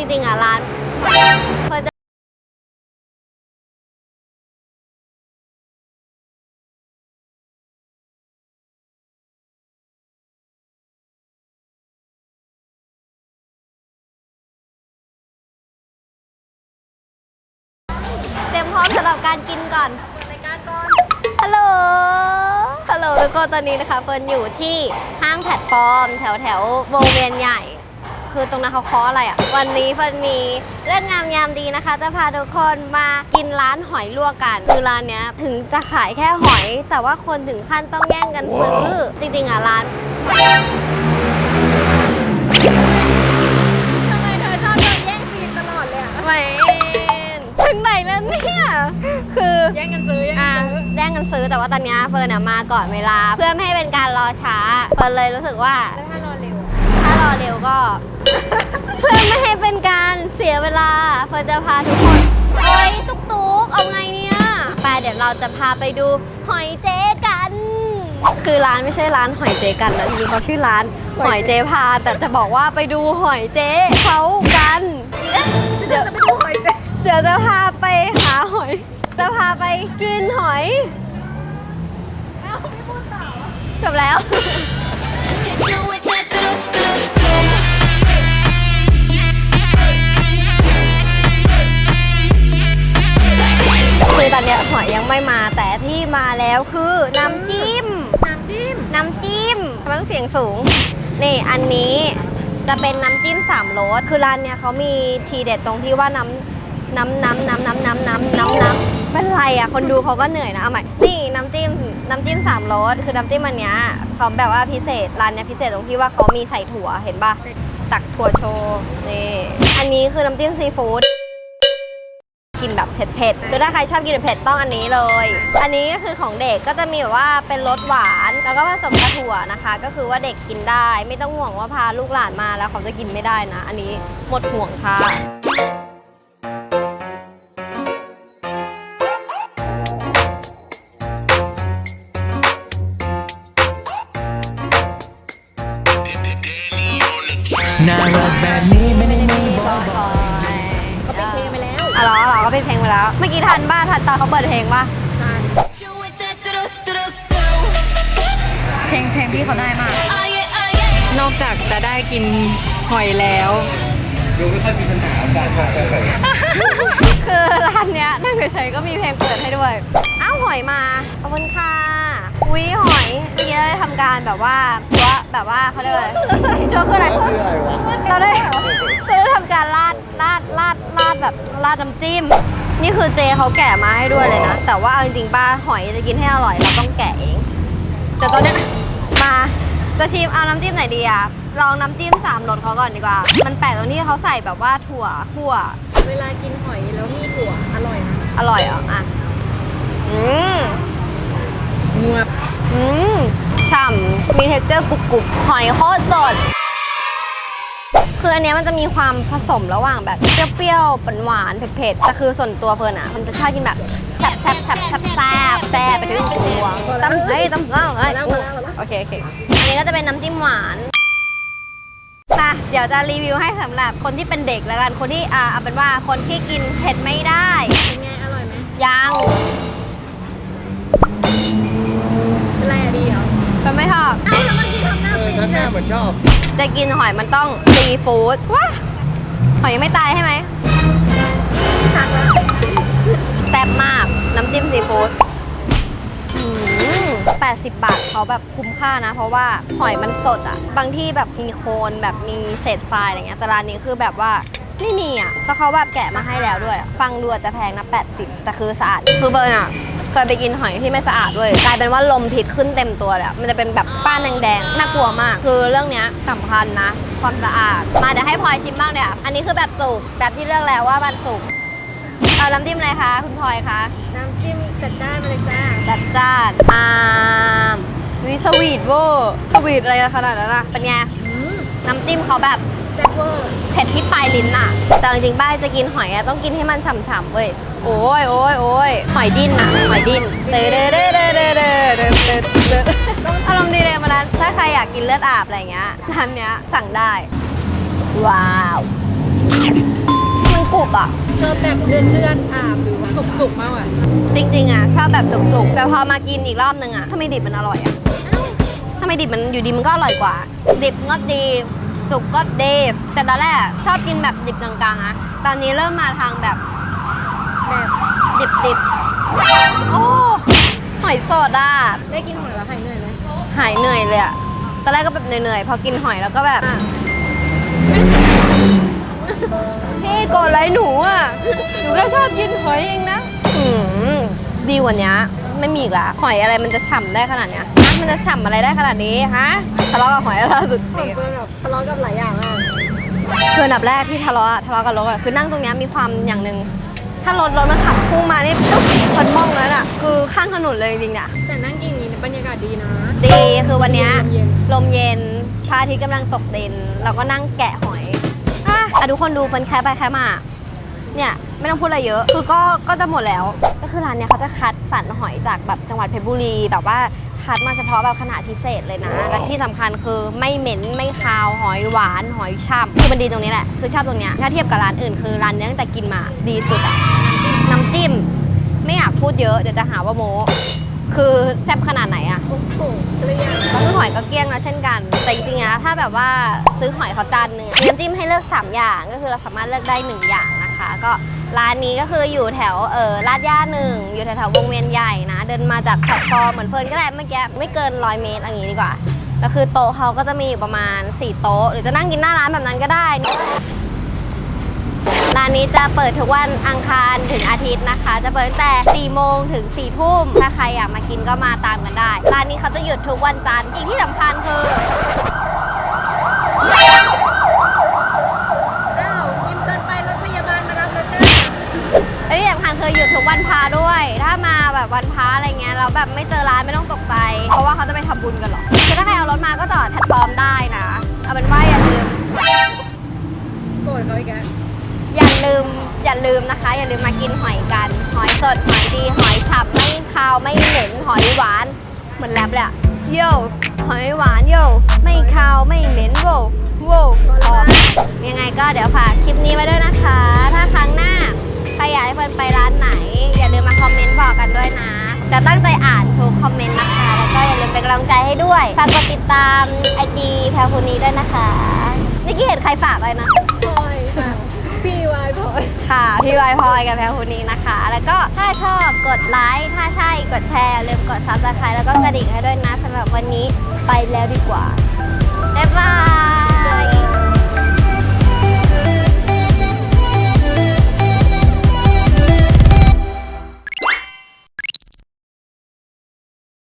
จริงๆอะร้านเฟิร์นจะเตรียมพร้อมสำหรับการกินก่อนรายการก่อน ฮัลโหล ฮัลโหลทุกคนตอนนี้นะคะเฟิร์นอยู่ที่ห้างแพลตฟอร์ม แถวแถววงเวียนใหญ่ คือตรงนั้นเขาเคาะอะไรอะ่ะ วันนี้เฟิร์นมีเรื่องงามยามดีนะคะ จะพาทุกคนมากินร้านหอยลวกกัน คือร้านเนี้ยถึงจะขายแค่หอย แต่ว่าคนถึงขั้นต้องแย่งกันซื้อ จริงๆอะร้านทำไมเธอชอบโดนแย่งซีนตลอดเลยอะแหมถึงไหนแล้วเนี่ย คือ แย่งกันซื้อแย่งอะกันซื้อ แย่งกันซื้อแต่ว่าตอนเนี้ยเฟิร์นอะมาก่อนเวลา เพื่อไม่ให้เป็นการรอช้า เฟิร์นเลยรู้สึกว่า แล้วถ้ารอเร็ว ถ้ารอเร็วก็ เพื่อไม่ให้เป็นการเสียเวลาเฟิร์นจะพาทุกคนเฮ้ยตุ๊กตุ๊กเอาไงเนี่ยไปเดี๋ยวเราจะพาไปดูหอยเจ๊กัน คือร้านไม่ใช่ร้านหอยเจ๊กันนะจริงๆเขาชื่อร้านหอยเจ๊พา แต่จะบอกว่าไปดูหอยเจ๊เขากันเดี๋ยวจะไปดูหอยเจ๊เดี๋ยวจะพาไปหาหอย จะพาไปกินหอยเอ้าไม่พูดต่อจบแล้ว ไม่มาแต่ที่มาแล้วคือน้ำจิ้ม น้ำจิ้ม น้ำจิ้มทำไมต้องเสียงสูง นี่อันนี้จะเป็นน้ำจิ้มสามรสคือร้านเนี้ยเขามีทีเด็ดตรงที่ว่าน้ำน้ำน้ำน้ำน้ำน้ำน้ำน้ำน้ำเป็นไรอะคนดูเขาก็เหนื่อยนะเอาใหม่นี่น้ำจิ้มน้ำจิ้มสามรสคือน้ำจิ้มอันเนี้ยเขาแบบว่าพิเศษร้านเนี้ยพิเศษตรงที่ว่าเขามีใส่ถั่วเห็นปะตักถั่วโชว์นี่อันนี้คือน้ำจิ้มซีฟู้ด กินแบบเผ็ดๆคือถ้าใครชอบกินเผ็ดต้องอันนี้เลย อันนี้ก็คือของเด็กก็จะมีแบบว่าเป็นรสหวาน แล้วก็ผสมกับถั่วนะคะ ก็คือว่าเด็กกินได้ ไม่ต้องห่วงว่าพาลูกหลานมาแล้วเขาจะกินไม่ได้นะ อันนี้หมดห่วงค่ะน่ารักแบบนี้ แล้วอ๋อเหรอเหรอก็เป็นเพลงไปแล้ว เมื่อกี้ทันบ้าทันตอนเขาเปิดเพลงป่ะเพลงเพลงพี่เขาได้มาก นอกจากจะได้กินหอยแล้วดูไม่ค่อยมีปัญหาการทำอะไรคือร้านเนี้ยนั่งเฉยๆก็มีเพลงเปิดให้ด้วย อ้าวหอยมา ขอบคุณค่ะอุ้ยหอยเมื่อกี้เราได้ทำการแบบว่าว่าแบบว่าเขาเรียกอะไรโจ๊กคืออะไรคืออะไรวะเราได้เราได้ทำการราดราดราด ราดแบบราดน้ำจิ้ม นี่คือเจเขาแกะมาให้ด้วยเลยนะ แต่ว่าเอาจริงๆป้าหอยจะกินให้อร่อยเราต้องแกะเอง แต่ตอนเนี้ยมาจะชิมเอาน้ำจิ้มไหนดีอะลองน้ำจิ้มสามรสเขาก่อนดีกว่า มันแปลกตรงที่เขาใส่แบบว่าถั่วคั่ว เวลากินหอยแล้วมีถั่วอร่อยนะ อร่อยเหรออะ อืมงวบอืมฉ่ำมีเท็กเจอร์กรุบกรุบหอยโคตรสด คืออันเนี้ยมันจะมีความผสมระหว่างแบบเปรี้ยวๆหวานๆเผ็ดๆแต่คือส่วนตัวเฟิร์นอะมันจะชอบกินแบบแซ่บแซ่บแซ่บแซ่บแซ่บแซ่บไปถึงตัวตำเฮ้ยตำเฮ้ยโอเคโอเคอันนี้ก็จะเป็นน้ำจิ้มหวานมาเดี๋ยวจะรีวิวให้สำหรับคนที่เป็นเด็กแล้วกันคนที่อ่าเอาเป็นว่าคนที่กินเผ็ดไม่ได้เป็นไงอร่อยไหมยังเป็นไรอะดีเหรอเป็นไม่ชอบเอ้าแล้วเมื่อกี้ทำหน้าเออปิดทั้งหน้าเหมือนชอบ จะกินหอยมันต้องซีฟู้ดว้าหอยยังไม่ตายใช่ไหมแล้วแซ่บมากน้ำจิ้มซีฟู้ดอืม80 บาทเขาแบบคุ้มค่านะ เพราะว่าหอยมันสดอะบางที่แบบมีโคนแบบมีเศษทรายอะไรเงี้ยแต่ร้านนี้คือแบบว่าไม่มีอะเพราะเขาแบบแกะมาให้แล้วด้วย ฟังดูอาจจะแพงนะ 80 แต่คือสะอาดคือเบิร์นอะ เคยไปกินหอยที่ไม่สะอาดด้วยกลายเป็นว่าลมพิษขึ้นเต็มตัวเลยอะมันจะเป็นแบบป้านแดงๆน่ากลัวมาก คือเรื่องเนี้ยสำคัญนะ ความสะอาด มาเดี๋ยวให้พลอยชิมบ้างเดี๋ยวอันนี้คือแบบสุกแบบที่เลือกแล้วว่ามันสุกเอาน้ำจิ้มอะไรคะคุณพลอยคะน้ำจิ้มจัดจ้านมาเลยจ้าจัดจ้านอามวิสวีทเวอร์สวีทอะไรขนาดนั้นอะเป็นไงอืมน้ำจิ้มเขาแบบ แซ่บเวอร์เผ็ดที่ปลายลิ้นอะแต่จริงๆป้ายจะกินหอยอะต้องกินให้มันฉ่ำๆเว้ย โอ้ยโอ้ยโอ้ยหอยดิ้นอะหอยดิ้นเด้อเด้อเด้อเด้อเด้อเด้อเด้อเด้อเด้ออารมณ์ดีเลยมานั้นถ้าใครอยากกินเลือดอาบอะไรเงี้ยร้านเนี้ยสั่งได้ ว้าวบุบอะชอบแบบเลื่อนเลื่อนๆอาบหรือว่าสุกๆมากกว่าจริงๆอะชอบแบบสุกๆ แต่พอมากินอีกรอบนึงอะทำไมดิบมันอร่อยอะทำไมดิบมันอยู่ดีมันก็อร่อยกว่า ดิบก็ดี สุกก็ดี แต่ตอนแรกชอบกินแบบดิบกลางๆนะ ตอนนี้เริ่มมาทางแบบแบบดิบๆ โอ้หอยสดอะ ได้กินหอยแล้วหายเหนื่อยไหมหายเหนื่อยเลยอะตอนแรกก็แบบเหนื่อยๆ พอกินหอยแล้วก็แบบ พี่โกรธอะไรหนูอะหนูก็ชอบกินหอยเองนะ อืมดีกว่านี้ ไม่มีอีกละหอยอะไรมันจะฉ่ำได้ขนาดเนี้ยฮะมันจะฉ่ำอะไรได้ขนาดนี้ฮะทะเลาะกับหอยล่าสุดเหมือนเป็นแบบทะเลาะกับหลายอย่างมากคืออันดับแรกที่ทะเลาะอะทะเลาะกับรถอะคือนั่งตรงเนี้ยมีความอย่างหนึ่งถ้ารถรถมันขับพุ่งมานี่ปุ๊บคนมองแล้วอะคือข้างถนนเลยจริงๆเนี่ยแต่นั่งกินอย่างนี้บรรยากาศดีนะดีคือวันเนี้ยเย็นลมเย็นพระอาทิตย์กำลังตกดิน เราก็นั่งแกะหอยอะอะทุกคนดูเฟินแค่ไปแค่มา เนี่ยไม่ต้องพูดอะไรเยอะ คือก็ก็จะหมดแล้ว ก็คือร้านเนี้ยเขาจะคัดสรรหอยจากแบบจังหวัดเพชรบุรีแบบว่าคัดมาเฉพาะแบบขนาดพิเศษเลยนะ และที่สำคัญคือไม่เหม็นไม่คาวหอยหวานหอยช่ำคือมันดีตรงนี้แหละ คือชอบตรงเนี้ยถ้าเทียบกับร้านอื่นคือร้านเนี้ยตั้งแต่กินมาดีสุดอะน้ำจิ้ม ไม่อยากพูดเยอะเดี๋ยวจะหาว่าโมคือแซ่บขนาดไหนอะโอ้โหเกลี้ยงก็คือหอยก็เกลี้ยงนะเช่นกัน แต่จริงๆนะถ้าแบบว่าซื้อหอยเขาจานหนึ่งมีน้ำจิ้มให้เลือก 3 อย่างก็คือเราสามารถเลือกได้ 1 อย่างนะคะ ก็ร้านนี้ก็คืออยู่แถวเออลาดย่าหนึ่งอยู่แถวๆวงเวียนใหญ่นะ เดินมาจากแพลตฟอร์มเหมือนเฟิร์นก็ได้เมื่อกี้ไม่เกิน100เมตรอย่างนี้ดีกว่าก็คือโต๊ะเขาก็จะมีอยู่ประมาณ 4 โต๊ะ หรือจะนั่งกินหน้าร้านแบบนั้นก็ได้ ร้านนี้จะเปิดทุกวันอังคารถึงอาทิตย์นะคะ จะเปิดตั้งแต่ 4 โมงถึง 4 ทุ่ม ถ้าใครอยากมากินก็มาตามกันได้ ร้านนี้เขาจะหยุดทุกวันจันทร์ อีกที่สำคัญคือาวยิ้มเกินไปรถพยาบาลมารับแล้วจ้า และที่สำคัญคือหยุดทุกวันพระด้วย ถ้ามาแบบวันพระอะไรเงี้ยเราแบบไม่เจอร้านไม่ต้องตกใจ เพราะว่าเขาจะไปทำบุญกันหรอคือถ้าใครเอารถมาก็จอดแพลตฟอร์มได้นะ เอาเป็นว่าอย่าลืม โกรธเขาอีกแล้วอย่าลืมอย่าลืมนะคะ อย่าลืมมากินหอยกัน หอยสดหอยดีหอยฉ่ำไม่คาวไม่เหม็นหอยหวาน เหมือนแรปเลยอะโย่หอยหวานโย่ไม่คาวไม่เหม็นโว้โว้พอยังไงก็เดี๋ยวฝากคลิปนี้ไว้ด้วยนะคะ ถ้าครั้งหน้าใครอยากให้เฟิร์นไปร้านไหน อย่าลืมมาคอมเมนต์บอกกันด้วยนะ จะตั้งใจอ่านทุกคอมเมนต์นะคะ แล้วก็อย่าลืมเป็นกำลังใจให้ด้วยฝากกดติดตามไอจีแพรคูนี้ด้วยนะคะนี่กี้เห็นใครฝากเลยนะ พลอยค่ะ พี่วายพลอย ค่ะ พี่วายพลอยกับแพรคูนี้นะคะ แล้วก็ถ้าชอบกดไลค์ถ้าใช่กดแชร์อย่าลืมกดซับสไครต์แล้วก็กระดิ่งให้ด้วยนะสำหรับวันนี้ไปแล้วดีกว่าบ๊ายบาย